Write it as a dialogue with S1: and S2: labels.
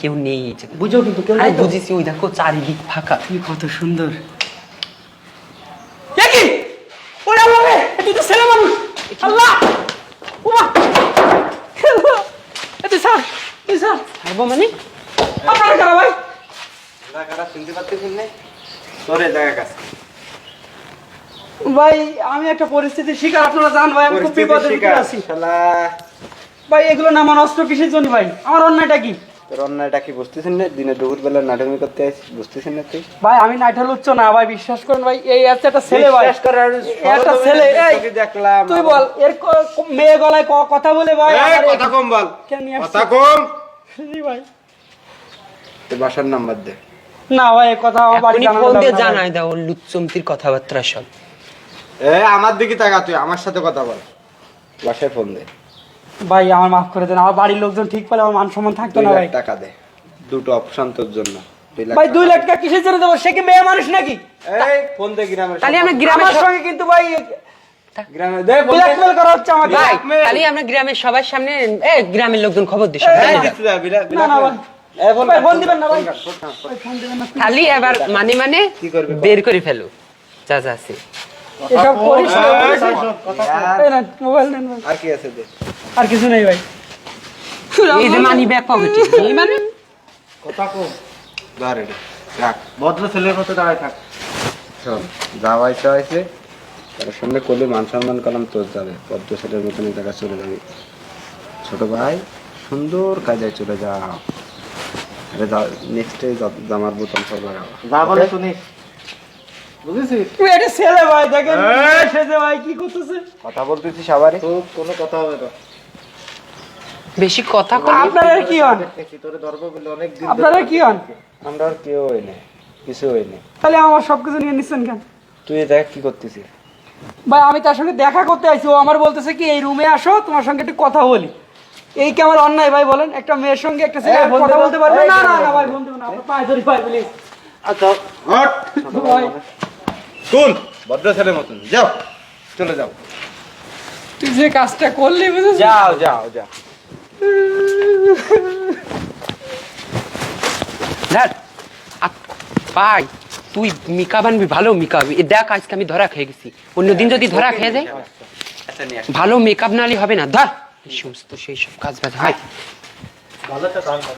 S1: কেউ নেই।
S2: বুঝো কিন্তু কেউ
S1: আরে বুঝেছি ওই দেখো চারিদিক ফাঁকা।
S2: তুমি কত সুন্দর। কি? ওরে রে তুই তো ছেলে মানুষ। আল্লাহ! ওমা এতে স্যার এই স্যার
S1: ছাড়বো মানে?
S2: আপনার কারা ভাই?
S3: জায়গাটা শুনতে পাচ্ছেন না? তোরে জায়গা কাছে।
S2: ভাই আমি একটা পরিস্থিতির শিকার আপনারা জান ভাই আমি খুব বিপদের ভিতরে আছি। ভাই এগুলো না আমার অস্ত্র কিসের জন্য ভাই? আমার অন্যায়টা কি?
S3: তোর কি বুঝতেছেন না? দিনে দুপুর বেলা করতে আসিস বুঝতেছেন না তুই?
S2: ভাই আমি নাইটা লুচ্ছ না ভাই বিশ্বাস করেন ভাই এই আছে একটা ছেলে ভাই।
S3: বিশ্বাস কর
S2: একটা ছেলে এই
S3: দেখলাম।
S2: তুই বল এর ক- ক- মেয়ে গলায় কথা বলে ভাই
S3: কথা কম বল।
S2: কেন নিয়ে আসছিস?
S3: কথা কম।
S2: জি ভাই।
S3: তোর বাসার নাম্বার দে।
S2: না ভাই এ কথা আমার বাড়ি
S1: ফোন দিয়ে জানাই দাও লুচ্চমতির কথাবার্তা সব
S3: এ আমার দিকে তাকা তুই আমার সাথে কথা বল। বাসায় ফোন দে।
S2: ভাই আমার মাফ করে দেন আমার বাড়ির লোকজন ঠিক পেলে আমার মান সম্মান থাকতো না ভাই।
S3: টাকা দে দুটো অপশন তোর জন্য।
S2: ভাই দুই লাখ টাকা কিসের জন্য দেবো? সে কি মেয়ে মানুষ নাকি?
S3: এই ফোন দে গ্রামের
S1: তাহলে আমরা গ্রামের
S2: সঙ্গে কিন্তু ভাই
S3: গ্রামে দে
S2: ব্ল্যাকমেল করা হচ্ছে আমাকে।
S1: ভাই তাহলে আমরা গ্রামের সবার সামনে এ গ্রামের লোকজন খবর দিস খালি এবার মানে মানে
S3: কি করবে বল?
S1: বের করে ফেলো যা যা আছে।
S2: মোবাইল নেন
S3: আর কি আছে দে?
S2: আর কিছু নেই ভাই।
S1: এই যে মানি ব্যাগ পকেটে এই মানে
S3: কথা কম ধর রাখ। ভদ্র ছেলের মতো দাঁড়ায় থাক। শোন তার সামনে করলে মান সম্মান করলাম তোর যাবে ভদ্র ছেলের মতন এই জায়গায় চলে যাবি। ছোট ভাই সুন্দর কাজে চলে যাও আরে নেক্সটে জামার বোতাম সব লাগাও
S4: যা বলে শুনিস। বুঝেছিস?
S2: তুই একটা ছেলে ভাই দেখেন। ভাই কি করতেছে?
S3: কথা বলতেছি সবারই
S4: তো কোনো কথা হবে না।
S1: বেশি কথা কর
S2: আপনারা কি হন?
S4: তোরে ধরবো বলে অনেক দিন
S2: আপনারা কি হন?
S3: আমরা আর কেউ হই না কিছু হই না
S2: তাহলে আমার সবকিছু নিয়ে নিচ্ছেন কেন?
S3: তুই দেখ কি করতেছিস।
S2: ভাই আমি তার সঙ্গে দেখা করতে আইছি ও আমার বলতেছে কি এই রুমে আসো তোমার সঙ্গে একটু কথা বলি। এই কি আমার অন্যায় ভাই বলেন? একটা মেয়ের সঙ্গে একটা ছেলে কথা বলতে পারবে? না না না ভাই বন্ধু না আপনার পায়ে ধরি পায়ে প্লিজ
S3: আচ্ছা হট।
S2: ভাই।
S3: তুল ভদ্র ছেলের মতন। যাও চলে যাও।
S2: তুই যে কাজটা করলি বুঝেছিস?
S3: যাও যাও যাও।
S1: দেখ পাই তুই মিকা বানবি ভালো। এ দেখ আজকে আমি ধরা খেয়ে গেছি। অন্যদিন যদি ধরা খেয়ে যায়
S3: আচ্ছা নিয়ে আস।
S1: ভালো মেকআপ নালি হবে না। ধর। সমস্ত সেই সব কাজ বাজ হয়।